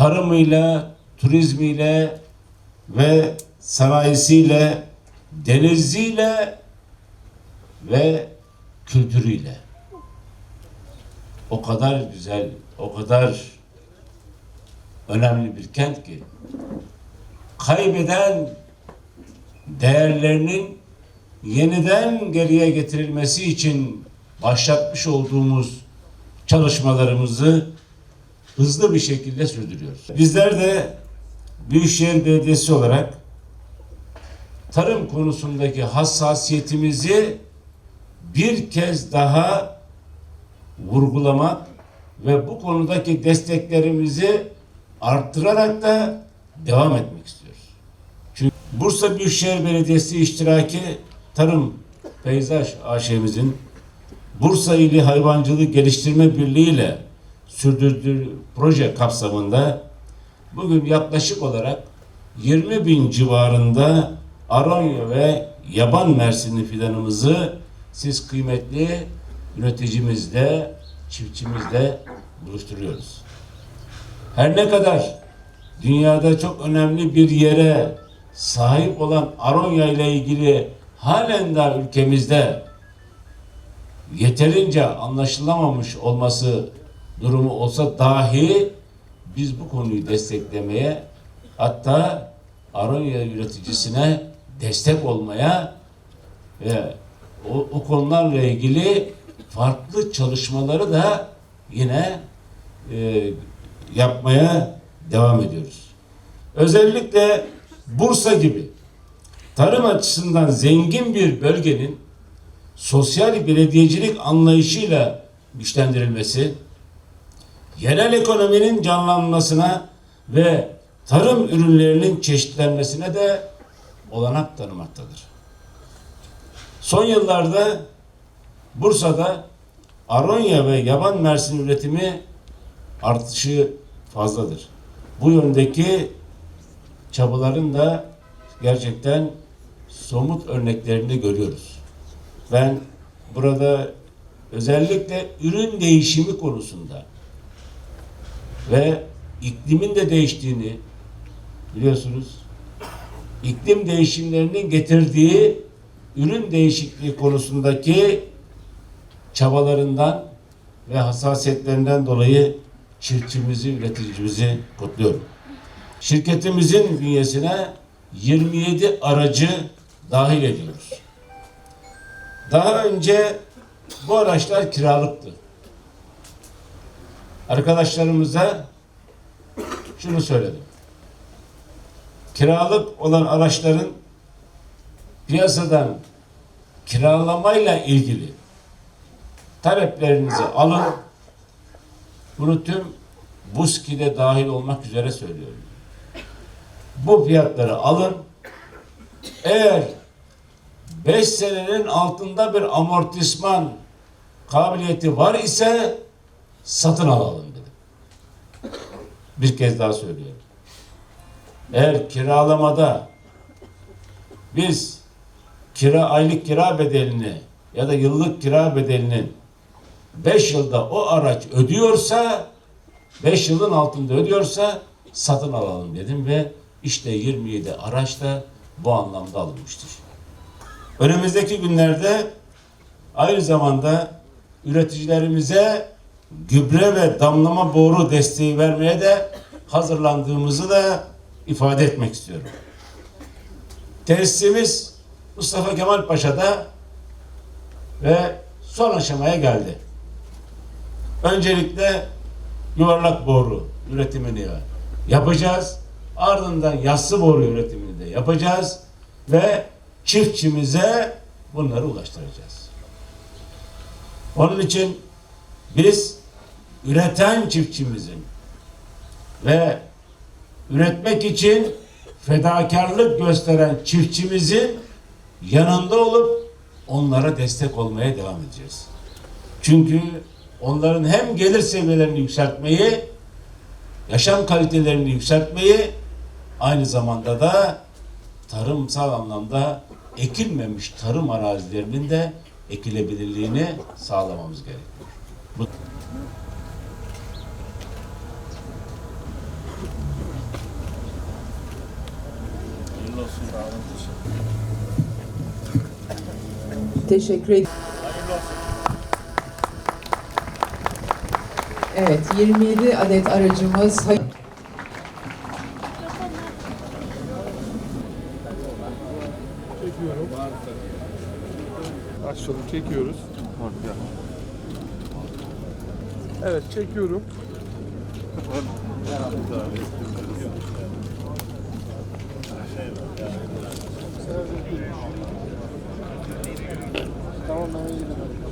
tarımıyla, turizmiyle ve sanayisiyle, deniziyle ve kültürüyle. O kadar güzel, o kadar önemli bir kent ki kaybeden değerlerinin yeniden geriye getirilmesi için başlatmış olduğumuz çalışmalarımızı hızlı bir şekilde sürdürüyoruz. Bizler de Büyükşehir Belediyesi olarak tarım konusundaki hassasiyetimizi bir kez daha vurgulamak ve bu konudaki desteklerimizi arttırarak da devam etmek istiyoruz. Çünkü Bursa Büyükşehir Belediyesi iştiraki Tarım Peyzaj AŞ'mizin Bursa İli Hayvancılık Geliştirme Birliği ile sürdürdüğü proje kapsamında bugün yaklaşık olarak 20 bin civarında aronya ve yaban mersini fidanımızı siz kıymetli üreticimizle, çiftçimizle buluşturuyoruz. Her ne kadar dünyada çok önemli bir yere sahip olan aronya ile ilgili halen daha ülkemizde yeterince anlaşılamamış olması durumu olsa dahi biz bu konuyu desteklemeye hatta aronya üreticisine destek olmaya ve o, o konularla ilgili farklı çalışmaları da yine e, yapmaya devam ediyoruz. Özellikle Bursa gibi tarım açısından zengin bir bölgenin sosyal belediyecilik anlayışıyla güçlendirilmesi, yerel ekonominin canlanmasına ve tarım ürünlerinin çeşitlenmesine de olanak tanımaktadır. Son yıllarda Bursa'da aronya ve yaban mersin üretimi artışı fazladır. Bu yöndeki çabaların da gerçekten somut örneklerini görüyoruz. Ben burada özellikle ürün değişimi konusunda ve iklimin de değiştiğini biliyorsunuz. İklim değişimlerinin getirdiği ürün değişikliği konusundaki çabalarından ve hassasiyetlerinden dolayı çiftçimizi, üreticimizi kutluyorum. Şirketimizin bünyesine 27 aracı dahil ediyoruz. Daha önce bu araçlar kiralıktı. Arkadaşlarımıza şunu söyledim. Kiralık olan araçların piyasadan kiralamayla ilgili taleplerinizi alın. Bunu tüm BUSKİ'de dahil olmak üzere söylüyorum. Bu fiyatları alın. Eğer 5 senenin altında bir amortisman kabiliyeti var ise satın alalım dedim. Bir kez daha söylüyorum. Eğer kiralamada biz kira aylık kira bedelini ya da yıllık kira bedelinin 5 yılda o araç ödüyorsa 5 yılın altında ödüyorsa satın alalım dedim ve işte 27 araç da bu anlamda alınmıştır. Önümüzdeki günlerde aynı zamanda üreticilerimize gübre ve damlama boru desteği vermeye de hazırlandığımızı da ifade etmek istiyorum. Tesisimiz Mustafa Kemal Paşa'da ve son aşamaya geldi. Öncelikle yuvarlak boru üretimini yapacağız. Ardından yassı boru üretimini de yapacağız ve çiftçimize bunları ulaştıracağız. Onun için biz üreten çiftçimizin ve üretmek için fedakarlık gösteren çiftçimizin yanında olup onlara destek olmaya devam edeceğiz. Çünkü onların hem gelir seviyelerini yükseltmeyi, yaşam kalitelerini yükseltmeyi, aynı zamanda da tarımsal anlamda ekilmemiş tarım arazilerinin de ekilebilirliğini sağlamamız gerekiyor. Bu Teşekkür ederim. Evet, 27 adet aracımız Çekiyorum. Açalım, çekiyoruz. Evet, çekiyorum. Tamam, ben